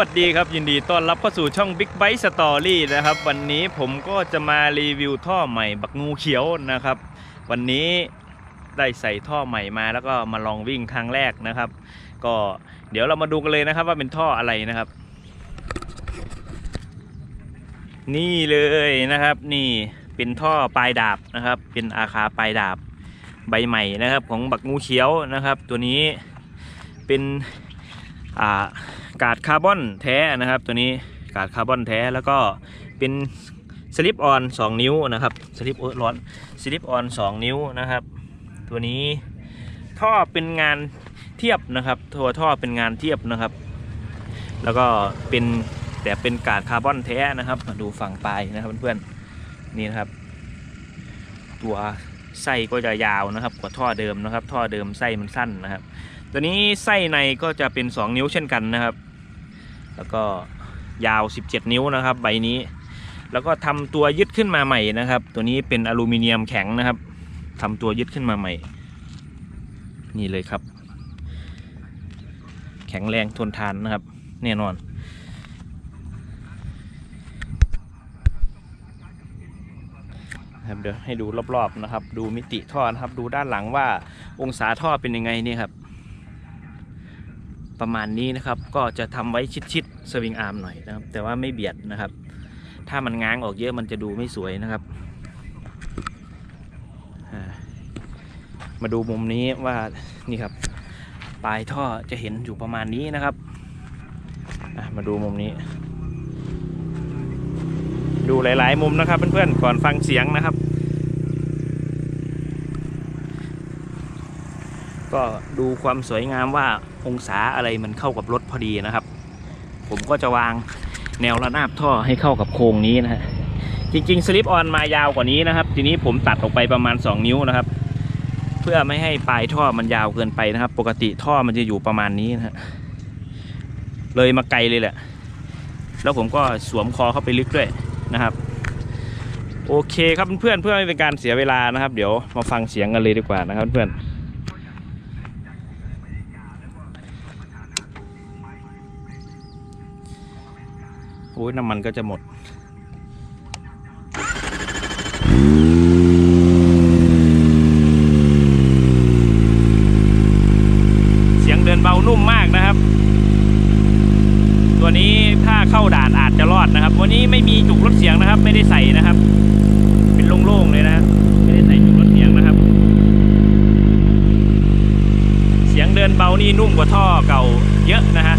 สวัสดีครับ ยินดีต้อนรับเข้าสู่ช่อง Big Bite Story นะครับ วันนี้ผมก็จะมารีวิวท่อใหม่บักงูเขียวนะครับ วันนี้ได้ใส่ท่อใหม่มาแล้วก็มาลองวิ่งครั้งแรกนะครับ ก็เดี๋ยวเรามาดูกันเลยนะครับว่าเป็นท่ออะไรนะครับ นี่เลยนะครับ นี่เป็นท่อปลายดาบนะครับ เป็นอาคาปลายดาบใบใหม่นะครับ ของบักงูเขียวนะครับ ตัวนี้เป็น กาดคาร์บอนแท้นะครับ ตัวนี้กาดคาร์บอนแท้แล้วก็เป็นสลิปออน2นิ้วนะครับสลิปร้อนสลิปออน2นิ้วนะครับ ตัวนี้ท่อเป็นงานเทียบนะครับตัวท่อเป็นงานเทียบนะครับ แล้วก็เป็นแต่เป็นกาดคาร์บอนแท้นะครับดูฝั่งปลายนะครับเพื่อนๆนี่นะครับ ตัวไส้ก็จะยาวนะครับ กว่าท่อเดิมนะครับ ท่อเดิมไส้มันสั้นนะครับ ตัวนี้ไส้ในก็จะเป็น 2 นิ้วเช่นกันนะครับ แล้วก็ยาว 17 นิ้วนะครับ ใบนี้ แล้วก็ทำตัวยึดขึ้นมาใหม่นะครับ ตัวนี้เป็นอลูมิเนียมแข็งนะครับทำตัวยึดขึ้นมาใหม่ นี่เลยครับ แข็งแรงทนทานนะครับ แน่นอนครับเดี๋ยวให้ดูรอบๆนะครับ ดูมิติท่อนะครับ ดูด้านหลังว่าองศาท่อเป็นยังไงนี่ครับ ประมาณนี้นะครับ ก็จะทำไว้ชิดๆสวิงอาร์มหน่อยนะครับ แต่ว่าไม่เบียดนะครับ ถ้ามันง้างออกเยอะมันจะดูไม่สวยนะครับ มาดูมุมนี้ว่านี่ครับ ปลายท่อจะเห็นอยู่ประมาณนี้นะครับมาดูมุมนี้ ดูหลาย ๆ มุมนะครับเพื่อนๆก่อนฟังเสียงนะครับ ก็ดูความสวยงามว่าองศาอะไรมันเข้ากับรถพอดีนะครับ ผมก็จะวางแนวระนาบท่อให้เข้ากับโครงนี้นะฮะจริงๆสลิปออนมายาวกว่านี้นะครับ ทีนี้ผมตัดออกไปประมาณ 2 นิ้วนะครับ เพื่อไม่ให้ปลายท่อมันยาวเกินไปนะครับ ปกติท่อมันจะอยู่ประมาณนี้นะฮะเลยมาไกลเลยแหละ แล้วผมก็สวมคอเข้าไปลึกด้วยนะครับ โอเคครับเพื่อนเพื่อไม่เป็นการเสียเวลานะครับ เดี๋ยวมาฟังเสียงกันเลยดีกว่านะครับเพื่อน อ้ยน้ำมันก็จะหมดเสียงเดินเบานุ่มมากนะครับ ตัวนี้ถ้าเข้าด่านอาจจะรอดนะครับ วันนี้ไม่มีจุกรถเสียงนะครับ ไม่ได้ใส่นะครับ เป็นโล่งๆเลยนะไม่ได้ใส่จุกรถเสียงนะครับ เสียงเดินเบานี่นุ่มกว่าท่อเก่าเยอะนะฮะ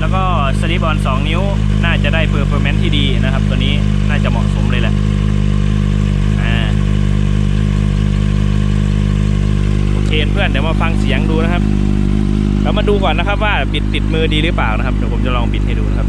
แล้วก็ สลิปออน2 นิ้ว น่าจะได้เพอร์ฟอร์แมนซ์ที่ดีนะครับ ตัวนี้น่าจะเหมาะสมเลยแหละโอเคเพื่อนเดี๋ยวมาฟังเสียงดูนะครับเรามาดูก่อนนะครับว่าบิดติดมือดีหรือเปล่านะครับเดี๋ยวผมจะลองบิดให้ดูนะครับ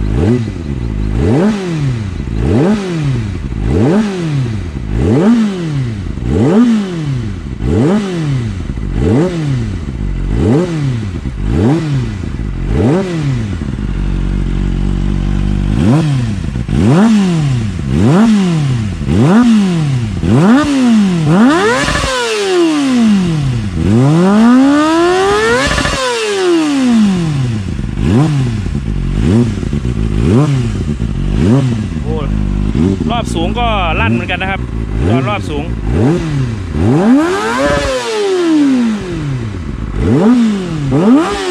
โอ้ รอบสูงก็ลั่นเหมือนกันนะครับตอนรอบสูงอ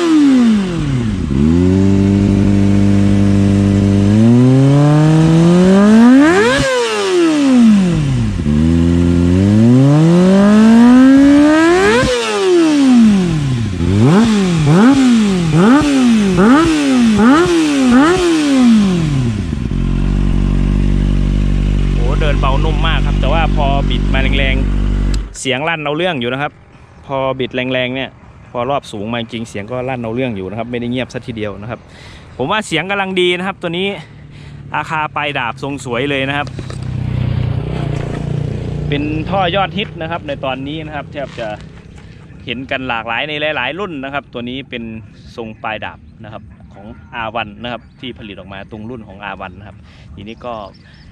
เบานุ่มมากครับ แต่ว่าพอบิดมาแรงๆ เสียงลั่นเอาเรื่องอยู่นะครับ พอบิดแรงๆเนี่ย พอรอบสูงมาจริงเสียงก็ลั่นเอาเรื่องอยู่นะครับ ไม่ได้เงียบสัทีเดียวนะครับ ผมว่าเสียงกำลังดีนะครับ ตัวนี้อาคาปลายดาบทรงสวยเลยนะครับ เป็นท่อยอดฮิตนะครับ ในตอนนี้นะครับแทบจะเห็นกันหลากหลายในหลาย ๆ รุ่นนะครับ ตัวนี้เป็นทรงปลายดาบนะครับ R1 นะครับที่ผลิตออกมาตรงรุ่นของ R1 นะครับทีนี้ก็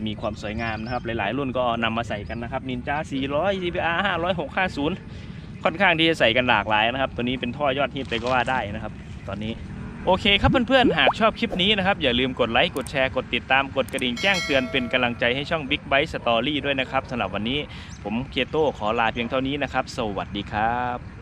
มีความสวยงามนะครับ หลายๆ รุ่นก็นำมาใส่กันนะครับ Ninja 400 CBR 500 650 ค่อนข้างที่จะใส่กันหลากหลายนะครับ ตัวนี้เป็นท่อยอดฮิตเลยก็ว่าได้นะครับ ตอนนี้โอเคครับเพื่อนๆ หากชอบคลิปนี้นะครับ อย่าลืมกดไลค์ กดแชร์ กดติดตาม กดกระดิ่งแจ้งเตือนเป็นกำลังใจให้ช่อง Big Bite Story ด้วยนะครับสำหรับวันนี้ผมเคโต้ขอลาเพียงเท่านี้นะครับ สวัสดีครับ